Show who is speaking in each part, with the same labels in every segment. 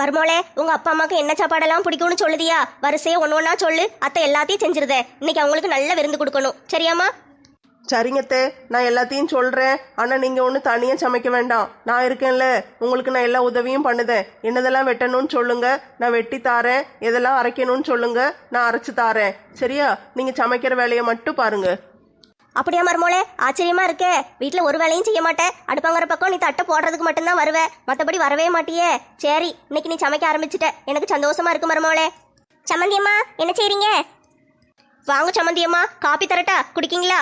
Speaker 1: மருமோளே உங்க அப்பா அம்மாக்கு என்ன சாப்பாடெல்லாம் பிடிக்கும்னு சொல்லுதியா? வரிசையை ஒன்று ஒன்றா சொல்லு. அத்தை எல்லாத்தையும் செஞ்சிருதே. இன்னைக்கு அவங்களுக்கு நல்ல விருந்து கொடுக்கணும். சரியாம்மா?
Speaker 2: சரிங்கத்தே நான் எல்லாத்தையும் சொல்கிறேன் ஆனால் நீங்கள் ஒன்றும் தனியாக சமைக்க வேண்டாம். நான் இருக்கேன்ல. உங்களுக்கு நான் எல்லா உதவியும் பண்ணுதேன். என்னதெல்லாம் வெட்டணும்னு சொல்லுங்கள் நான் வெட்டி தாரேன். எதெல்லாம் அரைக்கணும்னு சொல்லுங்கள் நான் அரைச்சி தாரேன். சரியா? நீங்கள் சமைக்கிற வேலையை மட்டும் பாருங்கள்
Speaker 1: அப்படியா மருமோளே? ஆச்சரியமா இருக்கே. வீட்டில் ஒரு வேலையும் செய்ய மாட்டேன் அடுப்பாங்கிற பக்கம் நீ தட்டை போடுறதுக்கு மட்டும்தான் வருவே. மற்றபடி வரவே மாட்டியே. சரி இன்னைக்கு நீ சமைக்க ஆரம்பிச்சிட்ட. எனக்கு சந்தோஷமா இருக்கு மருமோளே. சம்மந்தியம்மா என்ன செய்றீங்க? வாங்க சம்மந்தியம்மா காப்பி தரட்டா குடிக்கீங்களா?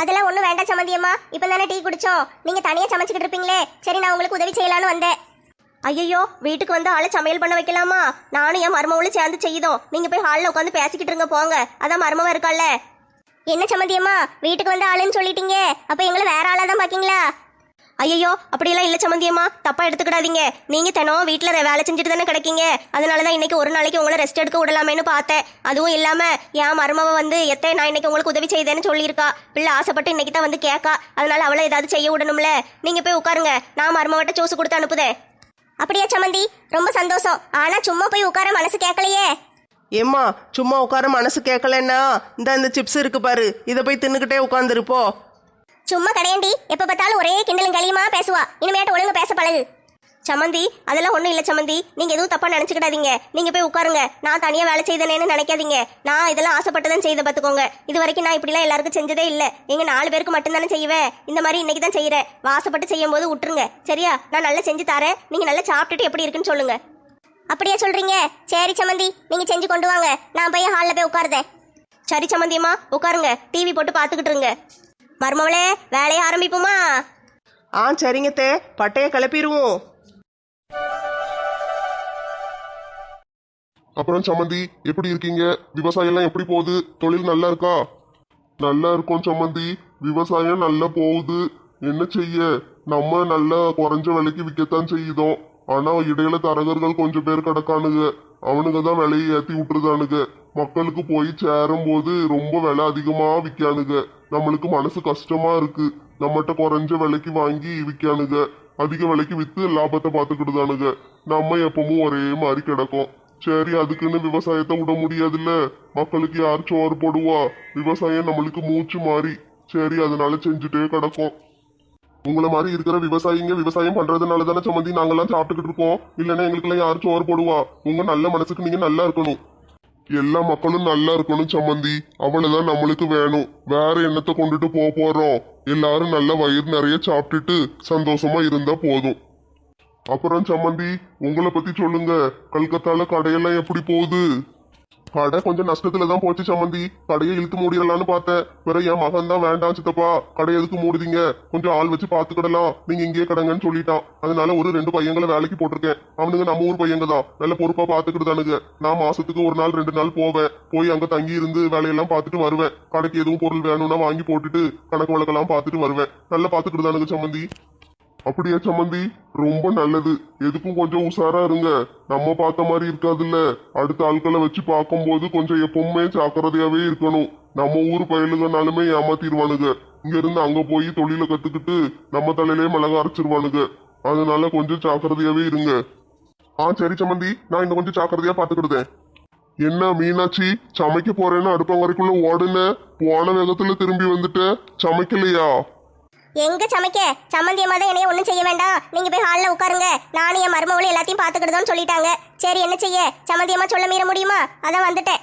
Speaker 1: அதெல்லாம் ஒன்றும் வேண்டாம் சம்மந்தியம்மா. இப்போ தானே டீ குடிச்சோம். நீங்கள் தனியாக சமைச்சிக்கிட்டு இருப்பீங்களே. சரி நான் உங்களுக்கு உதவி செய்யலான்னு வந்தேன். ஐயோ வீட்டுக்கு வந்து ஆளை சமையல் பண்ண வைக்கலாமா? நானும் என் மருமவளும் சேர்ந்து செய்யுதோம் நீங்கள் போய் ஹாலில் உட்காந்து பேசிக்கிட்டு இருங்க போங்க. அதான் மருமவ இருக்கால்ல என்ன சம்மந்தியம்மா? வீட்டுக்கு வந்து ஆளுன்னு சொல்லிட்டீங்க. அப்ப எங்களை வேற ஆளா தான் பாக்கீங்களா? ஐயோ அப்படியெல்லாம் இல்ல சம்மந்தியம்மா. தப்பா எடுத்துக்கிடாதீங்க. நீங்க தினம் வீட்டுல வேலை செஞ்சுட்டு தானே கிடைக்கீங்க. அதனாலதான் இன்னைக்கு ஒரு நாளைக்கு உங்களை ரெஸ்ட் எடுக்க விடலாமேன்னு பார்த்தேன். அதுவும் இல்லாம என் மருமவ வந்து எத்தை நான் இன்னைக்கு உங்களுக்கு உதவி செய்தேன்னு சொல்லியிருக்கா. பிள்ளை ஆசைப்பட்டு இன்னைக்கு தான் வந்து கேட்கா அதனால அவளை ஏதாவது செய்ய விடணும்ல. நீங்க போய் உட்காருங்க. நான் மருமவட்ட ஜூஸ் கொடுத்து அனுப்புதேன். அப்படியா சம்மந்தி? ரொம்ப சந்தோஷம். ஆனா சும்மா போய் உட்கார மனசு கேட்கலையே
Speaker 2: ஏம்மா சும்மா உட்கார மனசு கேட்கலன்னா இந்த இந்த சிப்ஸ் இருக்கு பாரு இதை போய் தின்னுக்கிட்டே உட்காந்துருப்போ
Speaker 1: சும்மா கடையாண்டி எப்ப பார்த்தாலும் ஒரே கிண்டலும் களியுமா பேசுவா இனிமேட்டு ஒழுங்கு பேச பழகு. சமந்தி அதெல்லாம் ஒன்றும் இல்லை சமந்தி நீங்க எதுவும் தப்பா நினைச்சுக்கிடாதீங்க. நீங்க போய் உட்காருங்க நான் தனியா வேலை செய்தனேன்னு நினைக்காதீங்க. நான் இதெல்லாம் ஆசைப்பட்டு தான் செய்த பார்த்துக்கோங்க இது வரைக்கும் நான் இப்படிலாம் எல்லாருக்கும் செஞ்சதே இல்லை. எங்க நாலு பேருக்கு மட்டும்தானே செய்வேன் இந்த மாதிரி இன்னைக்கு தான் செய்யறேன் வாசப்பட்டு செய்யும் போது விட்டுருங்க சரியா? நான் நல்லா செஞ்சு தரேன். நீங்க நல்லா சாப்பிட்டுட்டு எப்படி இருக்குன்னு சொல்லுங்க. அப்படியே சொல்றீங்க. சரி சமந்தி நீங்க செஞ்சு கொண்டு வாங்க. நான் போய் ஹாலில் போய் உட்காருதேன். சரி சம்மந்தியம்மா உட்காருங்க. டிவி போட்டு பார்த்துக்கிட்டு இருங்க. மருமவளே வேலையை ஆரம்பிப்போமா?
Speaker 2: ஆ சரிங்கத்தே பட்டையை கிளப்பிடுவோம்
Speaker 3: அப்புறம் சம்மந்தி எப்படி இருக்கீங்க? விவசாயம் எல்லாம் எப்படி போகுது? தொழில் நல்லா இருக்கா? நல்லா இருக்கும் சம்மந்தி விவசாயம் நல்லா போகுது. என்ன செய்ய? நம்ம நல்லா குறைஞ்ச விலைக்கு விற்கத்தான் செய்யுதோம். ஆனா இடையில தரகர்கள் கொஞ்சம் பேர் கிடக்கானுங்க. அவனுங்க தான் விலையை ஏத்தி விட்டுருதானுங்க. மக்களுக்கு போய் சேரும் போது ரொம்ப விலை அதிகமா விற்கானுங்க. நம்மளுக்கு மனசு கஷ்டமா இருக்கு. நம்மகிட்ட குறைஞ்ச விலைக்கு வாங்கி விற்கானுங்க. அதிக விலைக்கு வித்து லாபத்தை பார்த்துக்கிடுதானுங்க நம்ம எப்பவும் ஒரே மாதிரி கிடக்கும். சரி அதுக்குன்னு விவசாயத்தை விட முடியாதுல்ல? மக்களுக்கு யார் சோறு போடுவா? விவசாயம் நம்மளுக்கு மூச்சு மாறி. சரி அதனால செஞ்சுட்டே கிடக்கும். உங்களை மாதிரி இருக்கிற விவசாயிங்க விவசாயம் பண்றதுனால தானே சம்மந்தி நாங்கெல்லாம் சாப்பிட்டுக்கிட்டு இருக்கோம். இல்லைன்னா எங்களுக்கெல்லாம் யாரும் சோறு போடுவா? உங்க நல்ல மனசுக்கு நீங்க நல்லா இருக்கணும். எல்லா மக்களும் நல்லா இருக்கணும் சம்மந்தி. அவ்வளவுதான் நம்மளுக்கு வேணும். வேற எண்ணத்தை கொண்டுட்டு போக போறோம். எல்லாரும் நல்ல வயிறு நிறைய சாப்பிட்டுட்டு சந்தோஷமா இருந்தா போதும். அப்புறம் சம்மந்தி உங்களை பத்தி சொல்லுங்க. கல்கத்தால கடையெல்லாம் எப்படி போகுது? கடை கொஞ்சம் நஷ்டத்துல தான் போச்சு சம்மந்தி. கடையை இழுத்து மூடிடலாம்னு பார்த்தேன். வேற என் மகன் தான் வேண்டாம் சித்தப்பா. கடை எதுக்கு மூடுதீங்க. கொஞ்சம் ஆள் வச்சு பாத்துக்கிடலாம் நீங்க இங்கேயே கடங்கன்னு சொல்லிட்டான். அதனால ஒரு ரெண்டு பையங்களை வேலைக்கு போட்டிருக்கேன். அவனுங்க நம்ம ஊர் பையங்க தான். நல்ல பொறுப்பா பாத்துக்கிட்டுதானுங்க நான் மாசத்துக்கு ஒரு நாள் ரெண்டு நாள் போவேன். போய் அங்க தங்கி இருந்து வேலையெல்லாம் பார்த்துட்டு வருவேன். கடைக்கு எதுவும் பொருள் வேணும்னா வாங்கி போட்டுட்டு கணக்கு வழக்கெல்லாம் பார்த்துட்டு வருவேன். நல்லா பாத்துக்கிட்டுதானுங்க சம்மந்தி. அப்படியா சம்மந்தி ரொம்ப நல்லது. எதுக்கும் கொஞ்சம் உஷாரா இருங்க. நம்ம பார்த்த மாதிரி இருக்காதுல்ல. அடுத்த ஆட்களை வச்சு பார்க்கும்போது கொஞ்சம் எப்பவுமே ஜாக்கிரதையாவே இருக்கணும். நம்ம ஊர் பயலுகனாலுமே ஏமாத்திடுவானுங்க. இங்க இருந்து அங்க போய் தொழிலை கத்துக்கிட்டு நம்ம தலையிலே மிளகா அரைச்சிருவானுங்க. அதனால கொஞ்சம் ஜாக்கிரதையாவே இருங்க. ஆ சரி சம்மந்தி நான் இன்னும் கொஞ்சம் ஜாக்கிரதையா பாத்துக்கிடுதேன் என்ன மீனாட்சி சமைக்க போறேன்னு அடுப்பங்கரைக்குள்ள ஓடுன? போன வேகத்துல திரும்பி வந்துட்ட? சமைக்கலையா?
Speaker 1: எங்க சமைக்க? சம்மந்தியம்மா தான் என்னைய ஒன்றும் செய்ய வேண்டாம். நீங்க போய் ஹாலில் உட்காருங்க. நானும் என் மருமவளும் எல்லாத்தையும் பார்த்துக்கிட்டுதான் சொல்லிட்டாங்க. சரி என்ன செய்ய? சம்மந்தியம்மா சொல்ல மீற முடியுமா? அதான் வந்துட்டேன்.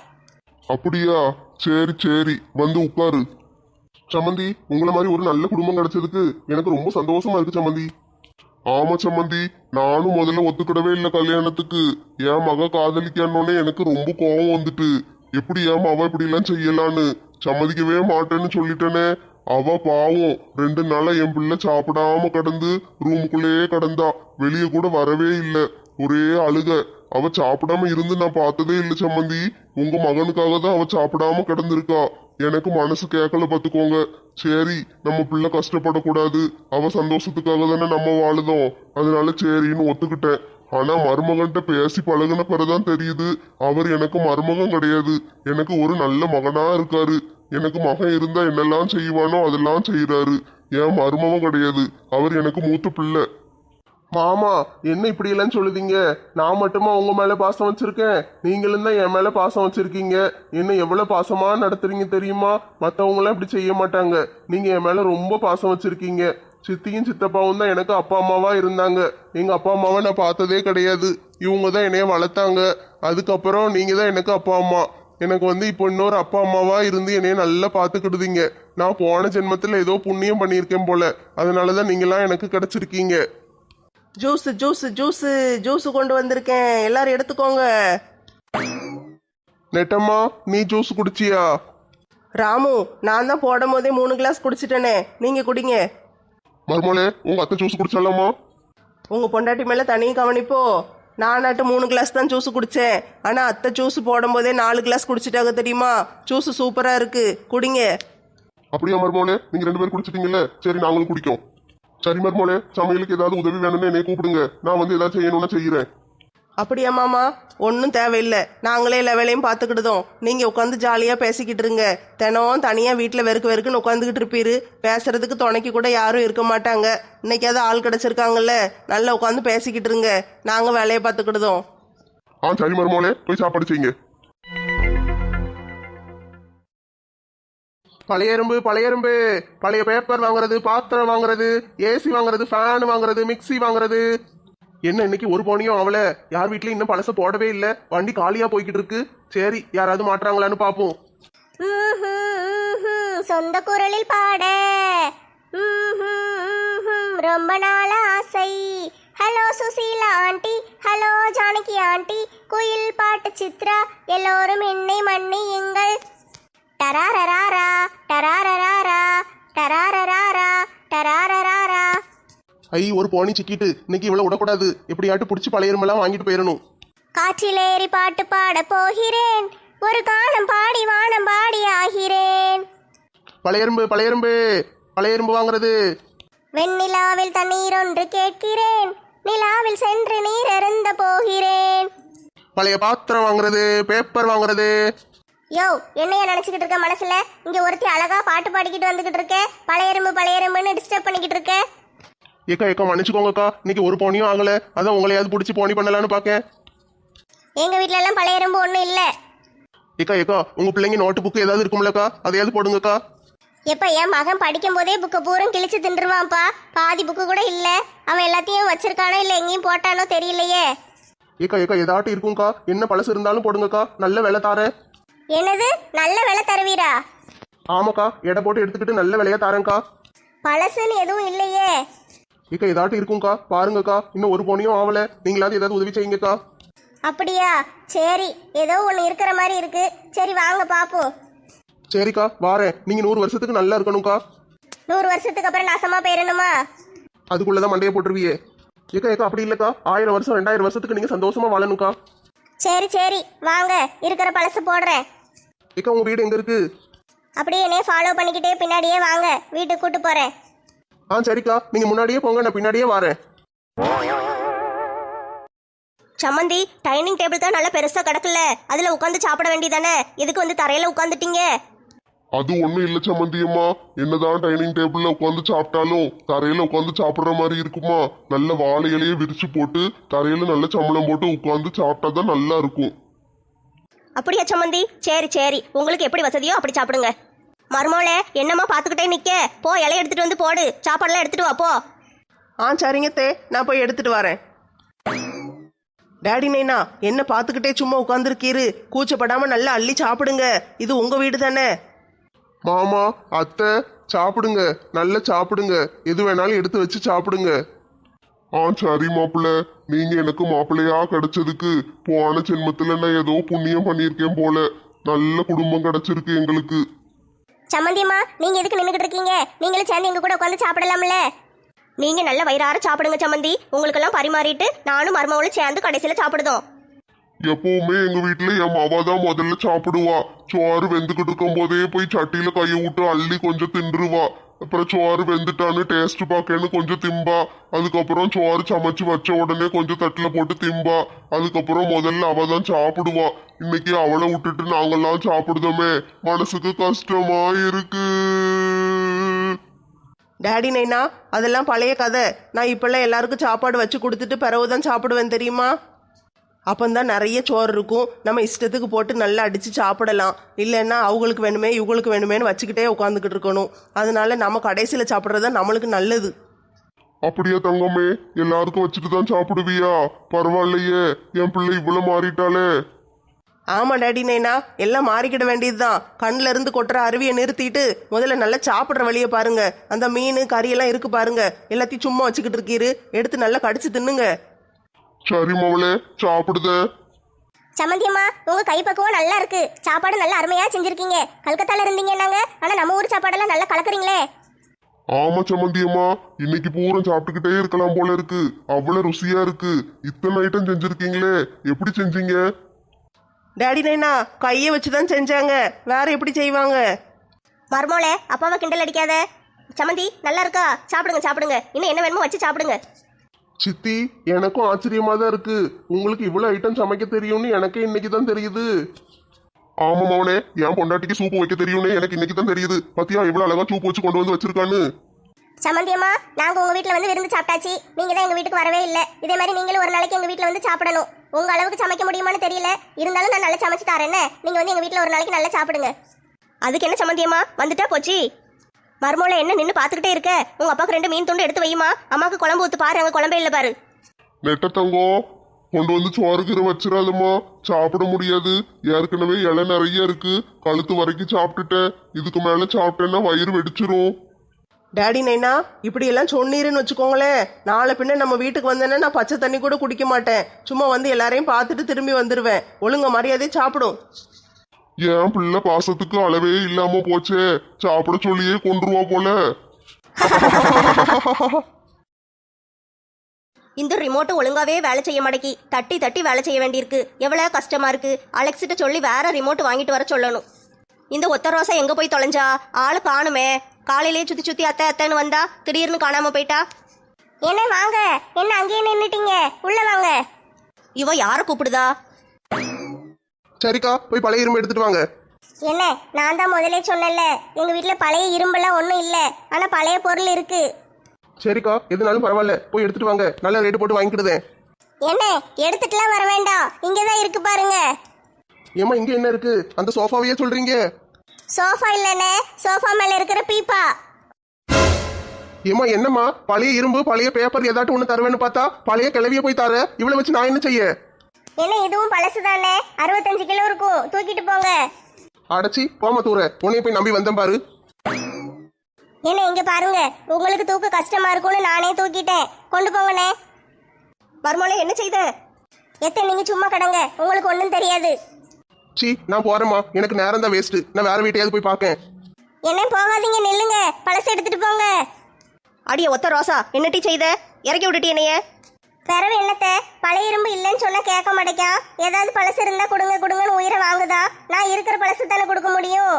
Speaker 3: அப்படியா? சரி சரி. வந்து உட்காரு. சம்மந்தி உங்களை மாதிரி ஒரு நல்ல குடும்பம் கிடைச்சதுக்கு எனக்கு ரொம்ப சந்தோஷமா இருக்கு சம்மந்தி ஆமா சம்மந்தி நானும் முதல்ல ஒத்துக்கிடவே இல்லை கல்யாணத்துக்கு. என் மக காதலிக்கானோடனே எனக்கு ரொம்ப கோபம் வந்துட்டு. எப்படி என் மவ இப்படி எல்லாம் செய்யலான்னு சம்மதிக்கவே மாட்டேன்னு சொல்லிட்டேனே. அவ பாவம் ரெண்டு நாளா என் பிள்ளை சாப்பிடாம கடந்து ரூமுக்குள்ளேயே கடந்தா. வெளியே கூட வரவே இல்லை. ஒரே அழுக. அவ சாப்பிடாம இருந்து நான் பார்த்ததே இல்லை சம்மந்தி. உங்க மகனுக்காக தான் அவ சாப்பிடாம கிடந்திருக்கா. எனக்கு மனசு கேட்கல பாத்துக்கோங்க. சரி நம்ம பிள்ளை கஷ்டப்படக்கூடாது. அவ சந்தோஷத்துக்காக தானே நம்ம வாழுதோம். அதனால சரின்னு ஒத்துக்கிட்டேன். ஆனா மருமகன்கிட்ட பேசி பழகுன பிறதான் தெரியுது. அவர் எனக்கு மருமகன் கிடையாது. எனக்கு ஒரு நல்ல மகனா இருக்காரு. எனக்கு மகன் இருந்தா என்னெல்லாம் செய்வானோ அதெல்லாம் செய்யறாரு என் மருமகன் கிடையாது. அவர் எனக்கு மூத்த பிள்ளை. மாமா என்ன இப்படி எல்லாம் சொல்லுதீங்க? நான் மட்டுமா உங்க மேல பாசம் வச்சிருக்கேன்? நீங்களும் தான் என் மேல பாசம் வச்சிருக்கீங்க. என்ன எவ்வளவு பாசமா நடத்துறீங்க தெரியுமா? மற்றவங்களாம் இப்படி செய்ய மாட்டாங்க. நீங்க என் மேல ரொம்ப பாசம் வச்சிருக்கீங்க. சித்தியும் சித்தப்பாவும் தான் எனக்கு அப்பா அம்மாவா இருந்தாங்க. எங்க அப்பா அம்மாவை நான் பார்த்ததே கிடையாது. இவங்க தான் என்னைய வளர்த்தாங்க. அதுக்கப்புறம் நீங்க தான் எனக்கு அப்பா அம்மா. எனக்கு வந்து இப்போ இன்னொரு அப்பா அம்மாவா இருந்து என்னைய நல்லா பார்த்துக்கிடுதீங்க நான் போன ஜென்மத்தில் ஏதோ புண்ணியம் பண்ணியிருக்கேன் போல. அதனால தான் நீங்களாம் எனக்கு கிடைச்சிருக்கீங்க.
Speaker 2: ஜூஸ் ஜூஸ் ஜூஸ் ஜூஸ் கொண்டு வந்திருக்கேன். எல்லாரும் எடுத்துக்கோங்க.
Speaker 3: நெட்டம்மா நீ ஜூஸ் குடிச்சியா?
Speaker 2: ராமு நான் தான் போடும் போதே மூணு கிளாஸ் குடிச்சிட்டேனே. நீங்க குடிங்க.
Speaker 3: மருமலே உங்க அத்தை ஜூஸ் குடிச்சாலாமா?
Speaker 2: உங்க பொண்டாட்டி மேல தனி கவனிப்போ. நானாட்டு மூணு கிளாஸ் தான் ஜூஸ் குடித்தேன் ஆனால் அத்தை ஜூஸ் போடும்போதே நாலு கிளாஸ் குடிச்சிட்டாங்க தெரியுமா? ஜூஸ் சூப்பராக இருக்கு. குடிங்க.
Speaker 3: அப்படியா மருமோனே? நீங்க ரெண்டு பேரும் குடிச்சிட்டீங்கல்ல? சரி நாங்களும் குடிக்கும். சரி மருமோனே சமையலுக்கு ஏதாவது உதவி வேணும்னு என்னை கூப்பிடுங்க. நான் வந்து ஏதாவது செய்யணும்னா செய்யறேன்.
Speaker 2: அப்படியா மாமா? ஒன்றும் தேவையில்லை. நாங்களே எல்லா வேலையும் பார்த்துக்கிட்டுதோம் நீங்கள் உட்காந்து ஜாலியாக பேசிக்கிட்டு இருங்க. தினம் தனியாக வீட்டில் வெறுக்கு வெறுக்குன்னு உட்காந்துக்கிட்டு இருப்பீரு. பேசுறதுக்கு துணைக்கு கூட யாரும் இருக்க மாட்டாங்க. இன்னைக்காவது ஆள் கிடச்சிருக்காங்கல்ல. நல்லா உட்காந்து பேசிக்கிட்டு இருங்க. நாங்கள் வேலையை பார்த்துக்கிட்டுதோம்
Speaker 3: ஆ சரி மருமோனே போய் சாப்பாடு செய்யுங்க.
Speaker 4: பழைய எறும்பு பழைய எறும்பு பழைய பேப்பர் வாங்குறது பாத்திரம் வாங்குறது ஏசி வாங்குறது ஃபேன் வாங்குறது மிக்ஸி வாங்குறது. என்ன இன்னைக்கு ஒரு போனியும் அவள யார் வீட்லயும் இன்னும் பழச போடவே இல்ல. வண்டி காலியா போய்கிட்டு இருக்கு. சரி யாராவது மாட்டுறாங்களான்னு பாப்போம்.
Speaker 1: சொந்த குரலில் பாட. ரொம்ப நாள் ஆசை. Hello Susheela aunty. Hello Janaki aunty. குயில் பாட்டு சித்ரா. எல்லோரும் என்னை மண்ணி எங்கள் டராரராரா டராரராரா டராரராரா டராரராரா.
Speaker 4: ஐ ஒரு போனி சிக்கிட்டு இன்னைக்கு இவ்வளவு விடக்கூடாது. எப்படியாட்டு பிடிச்சி பழைய வாங்கிட்டு போயிடணும்
Speaker 1: காற்றிலேறி பாட்டு பாட போகிறேன். ஒரு கானம் பாடி வானம் பாடி ஆகிறேன்.
Speaker 4: பழைய எறும்பு பழைய எறும்பு பழைய எறும்பு வாங்குறது.
Speaker 1: வெண்ணிலாவில் தண்ணீர் ஒன்று கேட்கிறேன். நிலாவில் சென்று நீர் அருந்த போகிறேன்.
Speaker 4: பழைய பாத்திரம் வாங்குறது பேப்பர் வாங்குறது.
Speaker 1: யோ என்னைய நினைச்சுக்கிட்டு இருக்க மனசுல? இங்க ஒருத்தி அழகா பாட்டு பாடிக்கிட்டு வந்துகிட்டு இருக்க. பழைய எறும்பு பழைய எறும்புன்னு டிஸ்டர்ப் பண்ணிக்கிட்டு இருக்க.
Speaker 4: ஏக்கா ஏக்கா மன்னிச்சுக்கோங்கக்கா. இன்னைக்கு ஒரு போனியும் ஆகல. அதான் உங்களையாவது பிடிச்சி போனி பண்ணலான்னு பாக்கேன்.
Speaker 1: எங்க வீட்ல எல்லாம் பழைய எறும்பு ஒண்ணும் இல்ல.
Speaker 4: ஏக்கா ஏக்கா உங்க பிள்ளைங்க நோட்டு புக்கு ஏதாவது இருக்கும்லக்கா? அதையாவது போடுங்கக்கா.
Speaker 1: எப்ப என் மகன் படிக்கும் போதே புக்கை பூரம் கிழிச்சு தின்றுவான்ப்பா பாதி புக்கு கூட இல்ல. அவன் எல்லாத்தையும் வச்சிருக்கானோ இல்ல எங்கேயும் போட்டானோ தெரியலையே.
Speaker 4: ஏக்கா ஏக்கா ஏதாட்டும் இருக்கும்க்கா? என்ன பழசு இருந்தாலும் போடுங்கக்கா. நல்ல விலை தாரேன்.
Speaker 1: என்னது? நல்ல விலை தருவீரா?
Speaker 4: ஆமாக்கா எடை போட்டு எடுத்துக்கிட்டு நல்ல விலையா தாரேன்க்கா.
Speaker 1: பழசுன்னு எதுவும் இல்லையே.
Speaker 4: ஏக்கா ஏதாட்டும் இருக்கும்க்கா. பாருங்கக்கா. இன்னும் ஒரு போனியும் ஆகல நீங்களாவது ஏதாவது உதவி செய்யுங்கக்கா.
Speaker 1: அப்படியா? சரி. ஏதோ ஒன்று இருக்கிற மாதிரி இருக்கு. சரி வாங்க பார்ப்போம்
Speaker 4: சரிக்கா வாரேன். நீங்க நூறு வருஷத்துக்கு நல்லா இருக்கணும்க்கா.
Speaker 1: நூறு வருஷத்துக்கு அப்புறம் நாசமா போயிடணுமா
Speaker 4: அதுக்குள்ளதான் மண்டையை போட்டுருவியே. ஏக்கா ஏக்கா அப்படி இல்லக்கா. ஆயிரம் வருஷம் ரெண்டாயிரம் வருஷத்துக்கு நீங்க சந்தோஷமா வாழணும்க்கா.
Speaker 1: சரி சரி. வாங்க. இருக்கிற பழசு போடுறேன்.
Speaker 4: ஏக்கா உங்க வீடு எங்க இருக்கு?
Speaker 1: அப்படியே என்னைய ஃபாலோ பண்ணிக்கிட்டே பின்னாடியே வாங்க. வீட்டுக்கு கூட்டு போறேன்.
Speaker 4: ஆ சரிக்கா. நீங்க முன்னாடியே போங்க நான் பின்னாடியே வாரேன்.
Speaker 1: சம்மந்தி டைனிங் டேபிள் தான் நல்லா பெருசா கிடக்குல அதுல உட்காந்து சாப்பிட வேண்டியதானே? எதுக்கு வந்து தரையில உட்காந்துட்டீங்க?
Speaker 3: அது ஒண்ணும் இல்ல சம்மந்தியம்மா என்னதான் டைனிங் டேபிள்ல உட்காந்து சாப்பிட்டாலும் தரையில உட்காந்து சாப்பிடுற மாதிரி இருக்குமா? நல்ல வாழை இலையை விரிச்சு போட்டு தரையில நல்ல சம்பளம் போட்டு உட்காந்து சாப்பிட்டா தான் நல்லா இருக்கும்.
Speaker 1: அப்படியா சம்மந்தி? சரி சரி. உங்களுக்கு எப்படி வசதியோ அப்படி சாப்பிடுங்க. மருமோளே என்னம்மா பார்த்துக்கிட்டே நிக்க. போ இலைய எடுத்துட்டு வந்து போடு. சாப்பாடுலாம் எடுத்துட்டு வா போ.
Speaker 2: ஆ சரிங்க தே. நான் போய் எடுத்துட்டு வரேன். டேடி நைனா என்ன பார்த்துக்கிட்டே சும்மா உட்காந்துருக்கீரு கூச்சப்படாம நல்லா அள்ளி சாப்பிடுங்க. இது உங்க வீடு தானே?
Speaker 3: மாமா அத்தை சாப்பிடுங்க. நல்லா சாப்பிடுங்க. எது வேணாலும் எடுத்து வச்சு சாப்பிடுங்க. ஆ சரி மாப்பிள்ள. நீங்க எனக்கு மாப்பிள்ளையா கிடைச்சதுக்கு போன ஜென்மத்துல நான் ஏதோ புண்ணியம் பண்ணியிருக்கேன் போல. நல்ல குடும்பம் கிடைச்சிருக்கு எங்களுக்கு.
Speaker 1: சம்மந்தியம்மா நீங்க எதுக்கு நின்றுக்கிட்டு இருக்கீங்க? நீங்களும் சேர்ந்து எங்க கூட உட்காந்து சாப்பிடலாம்ல. நீங்க நல்ல வயிறார சாப்பிடுங்க சம்மந்தி. உங்களுக்கெல்லாம் பரிமாறிட்டு நானும் மருமகளும் சேர்ந்து கடைசியில சாப்பிடுதோம்.
Speaker 3: எப்பவுமே எங்க வீட்டுல என் மாவா தான் முதல்ல சாப்பிடுவா. சோறு வெந்துகிட்டு இருக்கும் போதே போய் சட்டியில கையை விட்டு அள்ளி கொஞ்சம் தின்றுவா. அப்புறம் சோறு வெந்துட்டான்னு டேஸ்ட் பார்க்கன்னு கொஞ்சம் திம்பா. அதுக்கப்புறம் சோறு சமைச்சு வச்ச உடனே கொஞ்சம் தட்டில் போட்டு திம்பா. அதுக்கப்புறம் முதல்ல அவ தான் சாப்பிடுவா. இன்னைக்கு அவளை விட்டுட்டு நாங்கெல்லாம் சாப்பிடுதோமே. மனசுக்கு கஷ்டமா இருக்கு.
Speaker 2: டேடி நைனா அதெல்லாம் பழைய கதை. நான் இப்பெல்லாம் எல்லாருக்கும் சாப்பாடு வச்சு கொடுத்துட்டு பிறகு தான் சாப்பிடுவேன் தெரியுமா? அப்பந்தான் நிறைய சோறு இருக்கும். நம்ம இஷ்டத்துக்கு போட்டு நல்லா அடித்து சாப்பிடலாம். இல்லைன்னா அவங்களுக்கு வேணுமே இவங்களுக்கு வேணுமேன்னு வச்சுக்கிட்டே உட்காந்துக்கிட்டு இருக்கணும். அதனால நம்ம கடைசியில் சாப்பிட்றது தான் நம்மளுக்கு நல்லது.
Speaker 3: அப்படியா தங்கமே எல்லாருக்கும் வச்சுட்டு தான் சாப்பிடுவியா? பரவாயில்லையே. என் பிள்ளை இவ்வளவு மாறிட்டாளே.
Speaker 2: ஆமாம் டேடி நைனா. எல்லாம் மாறிக்கிட வேண்டியதுதான். கண்ணில் இருந்து கொட்டுற அருவியை நிறுத்திட்டு முதல்ல நல்லா சாப்பிட்ற வழியை பாருங்க. அந்த மீன் கறியெல்லாம் இருக்கு பாருங்க. எல்லாத்தையும் சும்மா வச்சுக்கிட்டு இருக்கீரு. எடுத்து நல்லா கடிச்சு தின்னுங்க.
Speaker 3: சரி மவளே சாப்பிடுதே.
Speaker 1: சம்மந்தியம்மா உங்க கைப்பக்குவம் நல்லா இருக்கு. சாப்பாடு நல்லா அருமையா செஞ்சிருக்கீங்க. கல்கத்தால இருந்தீங்க நாங்க ஆனா நம்ம ஊர் சாப்பாடெல்லாம் நல்லா கலக்குறீங்களே.
Speaker 3: ஆமா சம்மந்தியம்மா இன்னைக்கு பூரம் சாப்பிட்டுக்கிட்டே இருக்கலாம் போல இருக்கு. அவ்வளவு ருசியா இருக்கு. இத்தனை ஐட்டம் செஞ்சிருக்கீங்களே எப்படி செஞ்சீங்க?
Speaker 2: டேடி நைனா கையை வச்சு தான் செஞ்சாங்க. வேற எப்படி செய்வாங்க?
Speaker 1: மர்மோளே அப்பாவை கிண்டல் அடிக்காத. சம்மந்தி நல்லா இருக்கா? சாப்பிடுங்க சாப்பிடுங்க. இன்னும் என்ன வேணுமோ வச்சு சாப்பிடுங்க.
Speaker 4: சித்தி எனக்கும் ஆச்சரியமா தான் இருக்கு. உங்களுக்கு இவ்வளவு ஐட்டம் சமைக்க தெரியும்னு எனக்கே இன்னைக்கு தான் தெரியுது.
Speaker 3: ஆமா மவனே என் பொண்டாட்டிக்கு சூப்பு வைக்க தெரியும்னே எனக்கு இன்னைக்கு தான் தெரியுது. பத்தியா இவ்வளவு அழகா சூப்பு வச்சு கொண்டு வந்து வச்சிருக்கான்னு?
Speaker 1: சம்மந்தியம்மா நாங்க உங்க வீட்ல வந்து விருந்து சாப்பிட்டாச்சு. நீங்க தான் எங்க வீட்டுக்கு வரவே இல்லை. இதே மாதிரி நீங்களும் ஒரு நாளைக்கு எங்க வீட்ல வந்து சாப்பிடணும். உங்க அளவுக்கு சமைக்க முடியுமான்னு தெரியல. இருந்தாலும் நான் நல்லா சமைச்சு தரேன் நீங்க வந்து எங்க வீட்ல ஒரு நாளைக்கு நல்லா சாப்பிடுங்க. அதுக்கு என்ன சம்மந்தியம்மா வந்துட்டா போச்சு. மர்மோல என்ன நின்று பார்த்துக்கிட்டே இருக்க? உங்க அப்பாவுக்கு ரெண்டு மீன் துண்டு எடுத்து வையுமா? அம்மாவுக்கு குழம்பு ஊத்து பாரு அங்க குழம்பே இல்லை பாரு.
Speaker 3: நெட்ட தங்கம் கொண்டு வந்து சோறுகிற வச்சிடாதம்மா. சாப்பிட முடியாது. ஏற்கனவே இலை நிறைய இருக்கு. கழுத்து வரைக்கும் சாப்பிட்டுட்டேன். இதுக்கு மேல சாப்பிட்டேன்னா வயிறு வெடிச்சிரும்.
Speaker 2: டேடி நைனா இப்படி எல்லாம் சொன்னீருன்னு வச்சுக்கோங்களேன். நாளை பின்ன நம்ம வீட்டுக்கு வந்தேன்னா நான் பச்சை தண்ணி கூட குடிக்க மாட்டேன். சும்மா வந்து எல்லாரையும் பார்த்துட்டு திரும்பி வந்துடுவேன் ஒழுங்க மரியாதையை சாப்பிடும்.
Speaker 3: என் பிள்ளை பாசத்துக்கு அளவே இல்லாம போச்சே. சாப்பிட சொல்லியே கொன்றுவா போல.
Speaker 1: இந்த ரிமோட் ஒழுங்காவே வேலை செய்ய மாட்டேக்கி. தட்டி தட்டி வேலை செய்ய வேண்டியிருக்கு. எவ்வளவு கஷ்டமா இருக்கு. அலெக்ஸிட்ட சொல்லி வேற ரிமோட் வாங்கிட்டு வர சொல்லணும். இந்த ஒத்த ரோசா எங்க போய் தொலைஞ்சா? ஆளு காணுமே. காலையிலேயே சுத்தி சுத்தி அத்தை அத்தைன்னு வந்தா திடீர்னு காணாம போயிட்டா? என்ன வாங்க? என்ன அங்கேயே நின்னுட்டீங்க? உள்ள வாங்க. இவ யார கூப்பிடுதா?
Speaker 4: சரிக்கா போய் பழைய இரும்பு எடுத்துட்டு வாங்க.
Speaker 1: என்ன நான் தான் முதலே சொன்னேன்ல எங்க வீட்ல பழைய இரும்பெல்லாம் ஒன்றும் இல்ல ஆனா பழைய பொருள் இருக்கு.
Speaker 4: சரிக்கா எதுனாலும் பரவாயில்ல போய் எடுத்துட்டு வாங்க நல்ல ரேட்டு போட்டு வாங்கிக்கிடுதேன்.
Speaker 1: என்ன எடுத்துட்டுலாம் வர வேண்டாம் இங்கதான் இருக்கு பாருங்க.
Speaker 4: ஏமா இங்க என்ன இருக்கு? அந்த சோஃபாவையே சொல்றீங்க?
Speaker 1: சோஃபா இல்லனே சோஃபா மேல இருக்கிற பீப்பா.
Speaker 4: ஏமா என்னம்மா பழைய இரும்பு பழைய பேப்பர் ஏதாட்டும் ஒண்ணு தருவேன்னு பார்த்தா பழைய கிளவிய போய் தர இவ்வளவு வச்சு நான் என்ன செய்ய?
Speaker 1: என்ன இதுவும் பழசு தானே அறுபத்தஞ்சு கிலோ இருக்கும். தூக்கிட்டு போங்க.
Speaker 4: அடைச்சி போமா தூர. உன்னைய போய் நம்பி வந்தேன் பாரு.
Speaker 1: என்ன இங்க பாருங்க. உங்களுக்கு தூக்க கஷ்டமா இருக்கும்னு நானே தூக்கிட்டேன். கொண்டு போங்கண்ணே. மர்மோளே என்ன செய்த? எத்தனை நீங்க சும்மா கடங்க. உங்களுக்கு ஒன்றும் தெரியாது.
Speaker 4: சி நான் போறேம்மா. எனக்கு நேரம் தான் வேஸ்ட் நான் வேற வீட்டையாவது போய் பார்க்கேன்
Speaker 1: என்ன போகாதீங்க நில்லுங்க. பழசு எடுத்துட்டு போங்க. அடிய ஒத்த ரோசா. என்னட்டி செய்த? இறக்கி விட்டுட்டி என்னைய? பிறவு என்னத்த? பழைய இரும்பு இல்லைன்னு சொன்னா கேட்க மாட்டேக்கா. ஏதாவது பழசு இருந்தா கொடுங்க கொடுங்கன்னு உயிரை வாங்குதா? நான் இருக்கிற பழசு தானே கொடுக்க முடியும்.